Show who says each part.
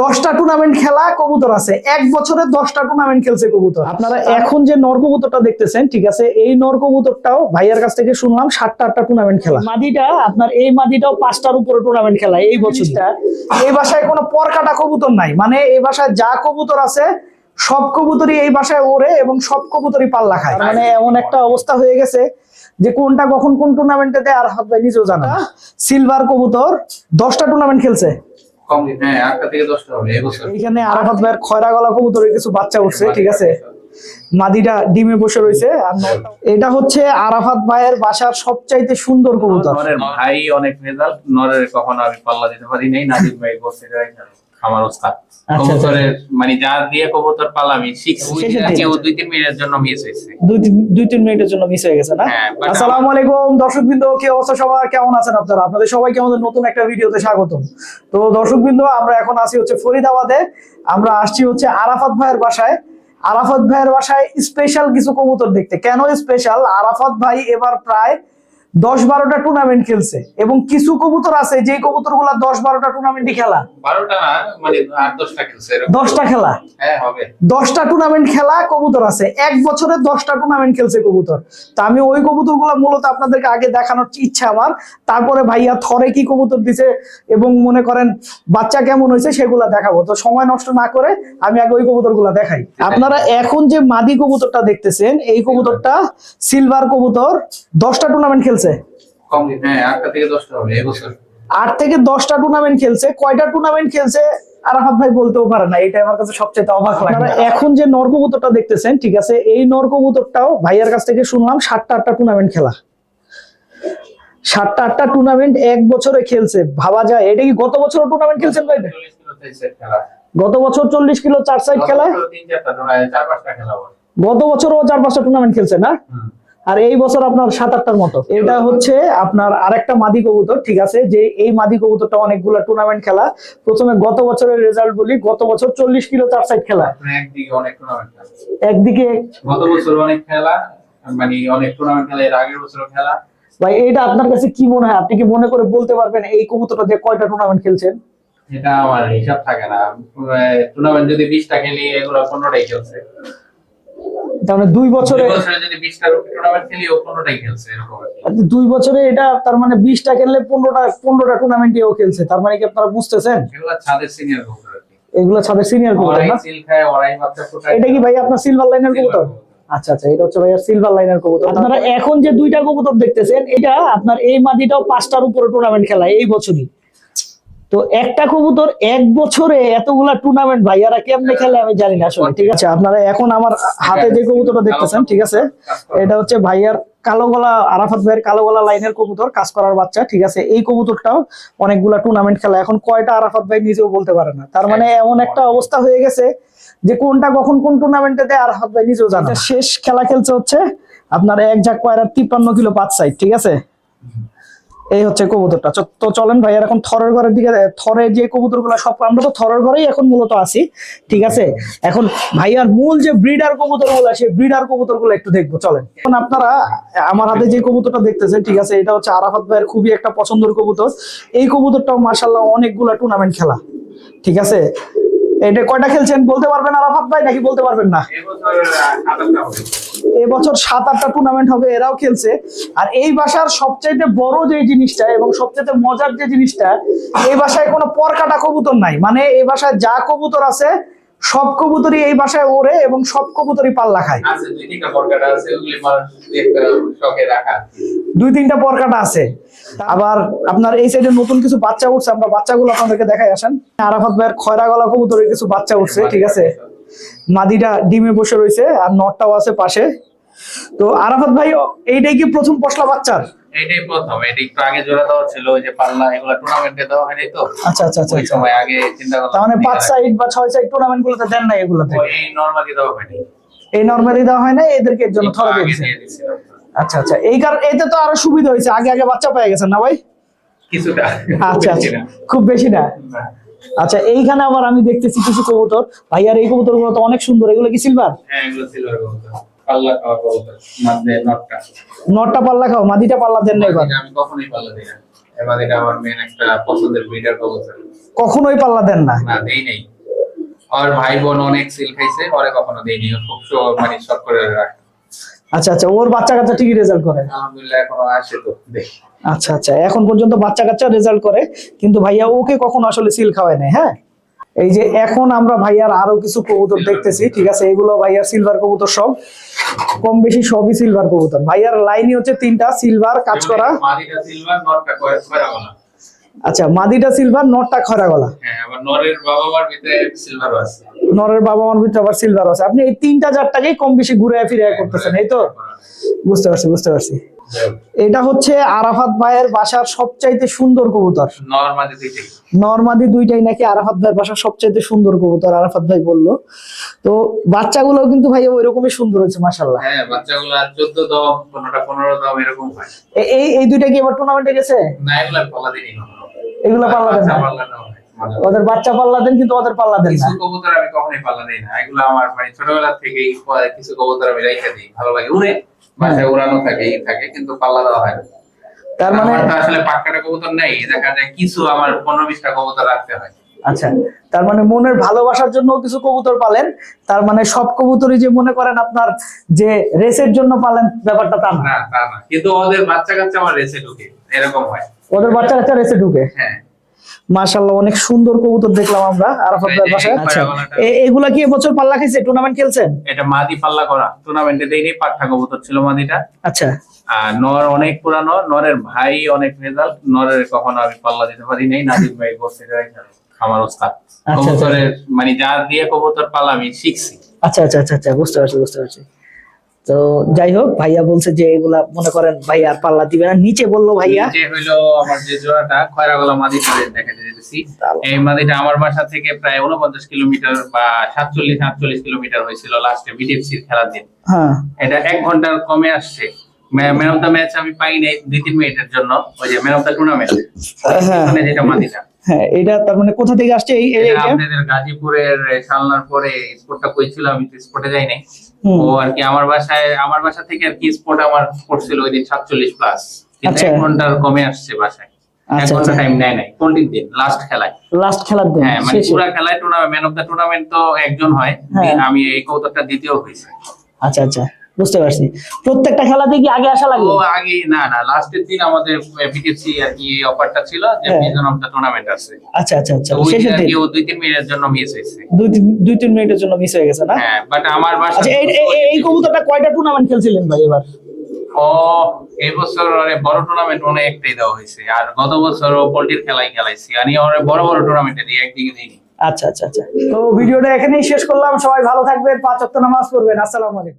Speaker 1: দশটা টুর্নামেন্ট খেলা কবুতর আছে। এক বছরে দশটা টুর্নামেন্ট খেলছে কবুতর। আপনারা এখন যে নর কবুতরটা দেখতেছেন ঠিক আছে এই নর কবুতরটাও ভাইয়ার কাছ থেকে শুনলাম সাতটা আটটা টুর্নামেন্ট খেলা। মাদিটা আপনার এই মাদিটাও পাঁচটার উপরে টুর্নামেন্ট খেলা এই বছরটা। এই বাসায় কোনো পরকাটা কবুতর নাই। মানে এই বাসায় যা কবুতর আছে সব কবুতরই এই বাসায় ওরে এবং সব কবুতরই পাল্লা খায়। মানে এমন একটা অবস্থা হয়ে গেছে যে কোনটা কখন কোন টুর্নামেন্টে দেয় আর হাত ভাই নিজেও জানা সিলভার কবুতর দশটা টুর্নামেন্ট খেলছে।
Speaker 2: কম হ্যাঁ আটটা থেকে দশটা হবে এবছর
Speaker 1: এইখানে আরাফাত ভাইয়ের খয়রা গলা কবুতরের কিছু বাচ্চা উঠছে ঠিক আছে? মাদিটা ডিমে বসে রয়েছে। আর এটা হচ্ছে আরাফাত ভাইয়ের বাসার সবচাইতে সুন্দর কবুতর।
Speaker 2: ভাই অনেক রেজাল্ট নরের কখনো আমি পাল্লা দিতে পারি নাই নাজিম ভাই বলছে আমার ওস্তাদ।
Speaker 1: আচ্ছা।
Speaker 2: কবুতরের মানে যা দিয়ে কবুতর পালামি দুই তিন মিনিটের জন্য মিস হয়েছে।
Speaker 1: দুই তিন- মিনিটের জন্য মিস হয়ে গেছে না?
Speaker 2: হ্যাঁ,
Speaker 1: আসসালামু আলাইকুম। দর্শকবৃন্দ কি অবস্থা সবার? কেমন আছেন আপনারা? আপনাদের সবাইকে আমাদের নতুন একটা ভিডিওতে স্বাগতম। তো দর্শকবৃন্দ আমরা এখন আছি হচ্ছে ফরিদাবাদে। আমরা আসছি হচ্ছে আরাফাত ভাইয়ের বাসায়। আরাফাত ভাইয়ের বাসায় স্পেশাল কিছু কবুতর দেখতে। কেন স্পেশাল আরাফাত ভাই এবার প্রায় দশ বারোটা টুর্নামেন্ট খেলছে এবং কিছু কবুতর আছে যে কবুতরগুলা দশ বারোটা টুর্নামেন্টই খেলা।
Speaker 2: মানে। দশটা
Speaker 1: খেলা?
Speaker 2: হ্যাঁ
Speaker 1: দশটা টুর্নামেন্ট খেলা কবুতর আছে। এক বছরে দশটা টুর্নামেন্ট খেলছে কবুতর। তা আমি ওই কবুতরগুলো মূলত আপনাদেরকে আগে দেখানোর ইচ্ছা আমার। তারপরে ভাইয়া থরে কি কবুতর দিছে এবং মনে করেন বাচ্চা কেমন হয়েছে সেগুলা দেখাবো। তো সময় নষ্ট না করে আমি আগে ওই কবুতরগুলা দেখাই। আপনারা এখন যে মাদি কবুতরটা দেখতেছেন এই কবুতরটা সিলভার কবুতর দশটা টুর্নামেন্ট খেলছে।
Speaker 2: কম হ্যাঁ
Speaker 1: আট থেকে দশটা টুর্নামেন্ট খেলছে কয়টা টুর্নামেন্ট খেলছে আরাফাত ভাই বলতেও পারে না এটা আমার কাছে সবচেয়ে অবাক লাগে। এখন যে নরকবুতরটা দেখতেছেন ঠিক আছে এই নরকবুতরটাও ভাইয়ার কাছ থেকে শুনলাম সাতটা আটটা টুর্নামেন্ট খেলা। সাতটা আটটা টুর্নামেন্ট এক বছরে খেলছে ভাবা যায়। এটা কি গত বছর টুর্নামেন্ট খেলছেন ভাই? গত বছর চল্লিশ কিলো চার সাইড খেলা?
Speaker 2: গত বছর তিন চারটা tournament, চার পাঁচটা খেলা হবে
Speaker 1: গত বছরও চার পাঁচটা টুর্নামেন্ট খেলছে না। আর এই বছর আপনার সাত আটটার মতো। এটা হচ্ছে আপনার আরেকটা মাদি কবুতর ঠিক আছে? যে এই মাদি কবুতরটা অনেকগুলা টুর্নামেন্ট খেলা। প্রথমে গত বছরের রেজাল্ট বলি গত বছর চল্লিশ কিলো চার সাইড খেলা
Speaker 2: একদিকে অনেক টুর্নামেন্ট খেলা।
Speaker 1: একদিকে
Speaker 2: গত বছর অনেক খেলা মানে অনেক টুর্নামেন্ট খেলা এর আগের বছর খেলা।
Speaker 1: ভাই এটা আপনার কাছে কি মনে হয়? আপনি কি মনে করে বলতে পারবেন এই কবুতরটা দিয়ে কয়টা টুর্নামেন্ট খেলছেন?
Speaker 2: এটা আমার হিসাব থাকে না। টুর্নামেন্ট যদি বিশটা খেলি এগুলো পনেরোটাই খেলছে।
Speaker 1: তার মানে দুই বছরে
Speaker 2: দুই বছরে ও
Speaker 1: এটা তার মানে বিশটা খেললে পনেরোটা পনেরোটা টুর্নামেন্টেও খেলছে। তার মানে কি আপনারা বুঝতেছেন?
Speaker 2: এগুলো ছাদের সিনিয়র কবুতর
Speaker 1: এটা কি ভাই আপনার সিলভার লাইনের কবুতর। আচ্ছা আচ্ছা এটা হচ্ছে ভাইয়া সিলভার লাইনের কবুতর। আপনারা এখন যে দুইটা কবুতর দেখতেছেন এটা আপনার এই মাদিটাও পাঁচটার উপরে টুর্নামেন্ট খেলা এই বছরই। তো একটা কবুতর এক বছরে এতগুলা টুর্নামেন্ট ভাইয়ারা কেমনে খেলে আমি জানি না আসলে ঠিক আছে? আপনারা এখন আমার হাতে যে কবুতরটা দেখতেছেন ঠিক আছে? এটা হচ্ছে ভাইয়ার কালো গলা আরাফাত ভাইয়ের কালো গলা লাইনের কবুতর কাজ করার বাচ্চা ঠিক আছে? এই কবুতরটাও অনেকগুলা টুর্নামেন্ট খেলা। এখন কয়টা আরাফাত ভাই নিজেও বলতে পারে না। তার মানে এমন একটা অবস্থা হয়ে গেছে যে কোনটা কখন কোন টুর্নামেন্টে দেয় আরাফাত ভাই নিজেও জানে শেষ খেলা খেলছে হচ্ছে আপনার এক ঝাঁক পায়রার তিপ্পান্ন কিলো পাঁচ সাইড ঠিক আছে? এই হচ্ছে কবুতরটা। তো চলেন ভাই এখন থরের ঘরের দিকে থরে যে কবুতরগুলো সব, আমরা তো থরের ঘরেই এখন মূলত আছি, ঠিক আছে? এখন ভাইয়ার মূল যে ব্রিডার কবুতরগুলো সেই ব্রিডার কবুতরগুলো একটু দেখব, চলেন। এখন আপনারা, আমার হাতে যে কবুতরটা দেখতেছেন, ঠিক আছে, এটা হচ্ছে আরাফাত ভাইয়ের খুবই একটা পছন্দের কবুতর। এই কবুতরটাও মার্শাল্লাহ অনেকগুলা টুর্নামেন্ট খেলা, ঠিক আছে? এটা কয়টা খেলছেন বলতে পারবেন আরাফাত ভাই, নাকি বলতে পারবেন না?
Speaker 2: এবছর
Speaker 1: সাত আটটা টুর্নামেন্ট হবে এরাও খেলছে। আর এই বাসার সবচাইতে বড় যে জিনিসটা এবং সবচাইতে মজার যে জিনিসটা এই বাসায় কোনো পরকাটা কবুতর নাই। মানে এই বাসায় যা কবুতর আছে সব কবুতরই এই বাসায় ওড়ে এবং সব কবুতরই পাল্লা খায়।
Speaker 2: দুই তিনটা
Speaker 1: পরকাটা আছে আবার আপনার এই সাইডে নতুন কিছু বাচ্চা উঠছে আমরা বাচ্চাগুলো আপনাদেরকে দেখাই আসেন। আরাফাত ভাইয়ের খয়রা গলা কবুতরের কিছু বাচ্চা উঠছে ঠিক আছে? মাদিটা ডিমে বসে রয়েছে আর নটটাও আছে পাশে। তো আরাফাত ভাই এইটাই কি প্রথম পশলা বাচ্চার?
Speaker 2: এটাই প্রথম এটা একটু আগে জোড়া দেওয়া ছিল ওই যে পাল্লা এগুলো টুর্নামেন্টে দেওয়া হয়নি তো?
Speaker 1: আচ্ছা আচ্ছা আচ্ছা আচ্ছা।
Speaker 2: সময় আগে চিন্তা করলাম
Speaker 1: তার মানে পাঁচ সাইড বা ছয় সাইড টুর্নামেন্ট গুলোতে দেন না এগুলোতে
Speaker 2: ওই নরমালি দেওয়া হয়নি।
Speaker 1: এই নর্মালি দেওয়া হয় না এদেরকে এর জন্য থরে দিয়েছে। আচ্ছা আচ্ছা এই কারণ এতে তো আরও সুবিধা হয়েছে আগে আগে বাচ্চা পেয়ে গেছেন না ভাই?
Speaker 2: কিছুটা
Speaker 1: আচ্ছা আচ্ছা খুব বেশি না। আচ্ছা এইখানে আবার আমি দেখতেছি কিছু কবুতর। ভাইয়ার এই কবুতরগুলো তো অনেক সুন্দর। এগুলো কি সিলভার
Speaker 2: হ্যাঁ এগুলো সিলভার কবুতর। নটটা।
Speaker 1: পাল্লা খাও মাদিটা পাল্লা দেন না এবার।
Speaker 2: আমি কখনোই পাল্লা দিই না। এই আমার মেন একটা পছন্দের ব্রিডার কবুতর।
Speaker 1: কখনোই পাল্লা দেন না।
Speaker 2: না দেই নেই। আর ভাই বোন অনেক সিল খাইছে ওরে কখনো দেইনি ও খুব মানে শখ করে রাখে।
Speaker 1: আচ্ছা আচ্ছা ওর বাচ্চা কাচ্চা ঠিকই রেজাল্ট করে।
Speaker 2: আলহামদুলিল্লাহ এখনও আসে তো দেখি।
Speaker 1: আচ্ছা আচ্ছা। এখন পর্যন্ত বাচ্চা কাচ্চা রেজাল্ট করে কিন্তু ভাইয়া ওকে কখনো আসলে সিল খাওয়ায় নাই হ্যাঁ? এই যে এখন আমরা ভাইয়ার আরও কিছু কবুতর দেখতেছি ঠিক আছে? এগুলো ভাইয়ার সিলভার কবুতর সব। কম বেশি সবই সিলভার কবুতর। ভাইয়ার লাইনই হচ্ছে তিনটা সিলভার কাজ করা।
Speaker 2: মাদিটা সিলভার নটটা কয়- গলা।
Speaker 1: আচ্ছা মাদিটা সিলভার নটটা খরা গলা।
Speaker 2: হ্যাঁ আবার নরের বাবা মার ভিতরে সিলভারও আছে।
Speaker 1: নরের বাবা মার ভিতরে আবার সিলভার আছে। আপনি এই তিনটা জাতটাকেই কম বেশি ঘুরে ফিরে করতেছেন এই তো? বুঝতে পারছি বুঝতে পারছি। এটা হচ্ছে আরাফাত ভাইয়ের বাসার সবচাইতে সুন্দর কবুতর। নর্মাদি দুইটাই। নাকি আরাফাত ভাইয়ের বাসার সবচাইতে সুন্দর কবুতর আরাফাত ভাই বলল। তো বাচ্চাগুলো কিন্তু ভাই ওই রকমই সুন্দর হয়েছে মাসাল্লাহ
Speaker 2: হ্যাঁ বাচ্চাগুলা চোদ্দ দম পনেরোটা পনেরো দম এরকম হয়।
Speaker 1: এই এই দুইটা কি এবার টুর্নামেন্টে গেছে?
Speaker 2: না এগুলা পাল্লা দিনই
Speaker 1: এগুলো পাল্লা দেন না।
Speaker 2: হয়।
Speaker 1: ওদের বাচ্চা পাল্লা দেন কিন্তু ওদের পাল্লা দেন
Speaker 2: কিছু
Speaker 1: না
Speaker 2: কবুতর আমি কখনোই পাল্লা দিই না। এগুলো আমার মানে ছোটবেলা থেকেই কিছু কবুতর আমি রেখে দিই। ভালো লাগে। উড়ে বাসায় উড়ানো থাকে থাকে কিন্তু পাল্লা দেওয়া হয় না।
Speaker 1: তার মানে
Speaker 2: আসলে পাক্কাটা কবুতর নেই। দেখা যায় কিছু আমার পনেরো বিশটা কবুতর রাখতে হয়।
Speaker 1: আচ্ছা। তার মানে মনের ভালোবাসার জন্য কিছু কবুতর পালেন। তার মানে সব কবুতরই যে মনে করেন আপনার যে রেসের জন্য পালেন ব্যাপারটা তা না।
Speaker 2: না তা না। কিন্তু ওদের বাচ্চা কাচ্চা আমার রেসে ঢুকে। এরকম হয়।
Speaker 1: ওদের বাচ্চা কাচ্চা রেসে ঢুকে?
Speaker 2: হ্যাঁ।
Speaker 1: মাশাল্লাহ অনেক সুন্দর কবুতর দেখলাম আমরা আরাফাত ভাইয়ের বাসায়। আচ্ছা। এগুলা কি এবছর পাল্লা খাইছে? টুর্নামেন্ট খেলছেন?
Speaker 2: এটা মাদি পাল্লা করা। টুর্নামেন্টে দেয়নি পাঠা কবুতর ছিল মাদিটা।
Speaker 1: আচ্ছা।
Speaker 2: আর নর অনেক পুরানো নরের ভাই অনেক রেজাল্ট নরের কখনো আমি পাল্লা দিতে পারি নাই নাজিম ভাই বসে আমার ওস্তাদ।
Speaker 1: আচ্ছা।
Speaker 2: কবুতরের মানে যা দিয়ে কবুতর পাল্লা আমি শিখছি।
Speaker 1: আচ্ছা আচ্ছা আচ্ছা আচ্ছা বুঝতে পারছি বুঝতে পারছি। তো যাই হোক ভাইয়া বলছে যে এগুলা মনে করেন ভাইয়া আর পাল্লা দিবে না। নিচে বলল ভাইয়া।
Speaker 2: যে হইল আমার যে জোড়াটা খয়রাগোলা মাদি যেতেছি এই মাদিটা আমার বাসা থেকে প্রায় উনপঞ্চাশ কিলোমিটার বা সাতচল্লিশ আটচল্লিশ কিলোমিটার হয়েছিল লাস্টে বিটিএফসির খেলার দিন।
Speaker 1: হ্যাঁ।
Speaker 2: এটা এক ঘণ্টার কমে আসছে। ম্যান অফ দ্য ম্যাচ আমি পাই নাই দুই তিন মিনিটের জন্য। ওই যে ম্যান অফ দ্য টুর্নামেন্ট।
Speaker 1: হ্যাঁ।
Speaker 2: যেটা মাদিটা।
Speaker 1: হ্যাঁ এটা তার মানে কোথা থেকে আসছে এই
Speaker 2: আপনাদের গাজীপুরের সালনার পরে স্পোর্টটা কইছিল আমি তো স্পোর্টে যাই নাই ও আর কি আমার বাসায় আমার বাসা থেকে আর কি স্পোর্ট আমার পড়ছিল ওই দিন সাতচল্লিশ প্লাস কিন্তু
Speaker 1: আচ্ছা।
Speaker 2: এক ঘণ্টার কমে আসছে বাসায় এক
Speaker 1: আচ্ছা,
Speaker 2: ঘণ্টা
Speaker 1: আচ্ছা।
Speaker 2: টাইম নেয় নাই কোনটির দিন লাস্ট খেলায়
Speaker 1: লাস্ট খেলার দিন
Speaker 2: হ্যাঁ মানে। খেলায় tournament man of the tournament তো একজন হয়
Speaker 1: হ্যাঁ।
Speaker 2: আমি এই কৌতুকটা দ্বিতীয় হয়েছে
Speaker 1: আচ্ছা আচ্ছা বুঝতে পারছি। প্রত্যেকটা খেলাতে কি আগে আসা লাগে
Speaker 2: আগে না না লাস্টের দিন আমাদের বিটিসি আর কি অফারটা ছিল যে। প্রিজন অফ দ্য টুর্নামেন্ট আছে।
Speaker 1: আচ্ছা আচ্ছা আচ্ছা শেষের দিন।
Speaker 2: ও দুই তিন মিনিটের জন্য মিস হয়েছে।
Speaker 1: দুই তিন দুই তিন মিনিটের জন্য মিস হয়ে গেছে না?
Speaker 2: হ্যাঁ বাট আমার বাসা
Speaker 1: আচ্ছা এই এই- কবুতরটা কয়টা টুর্নামেন্ট খেলছিলেন ভাই এবার?
Speaker 2: ও এই বছর ওরে বড় টুর্নামেন্ট মনে একটাই দেওয়া হয়েছে। আর গত বছর ও পোল্ট্রির খেলাই খেলাইছি। আমি ওরে বড় বড় টুর্নামেন্টে দিই একদিকে দিইনি
Speaker 1: আচ্ছা আচ্ছা আচ্ছা। তো ভিডিওটা এখানেই শেষ করলাম। সবাই ভালো থাকবেন পাঁচ ওয়াক্ত নামাজ পড়বেন। আসসালামু আলাইকুম।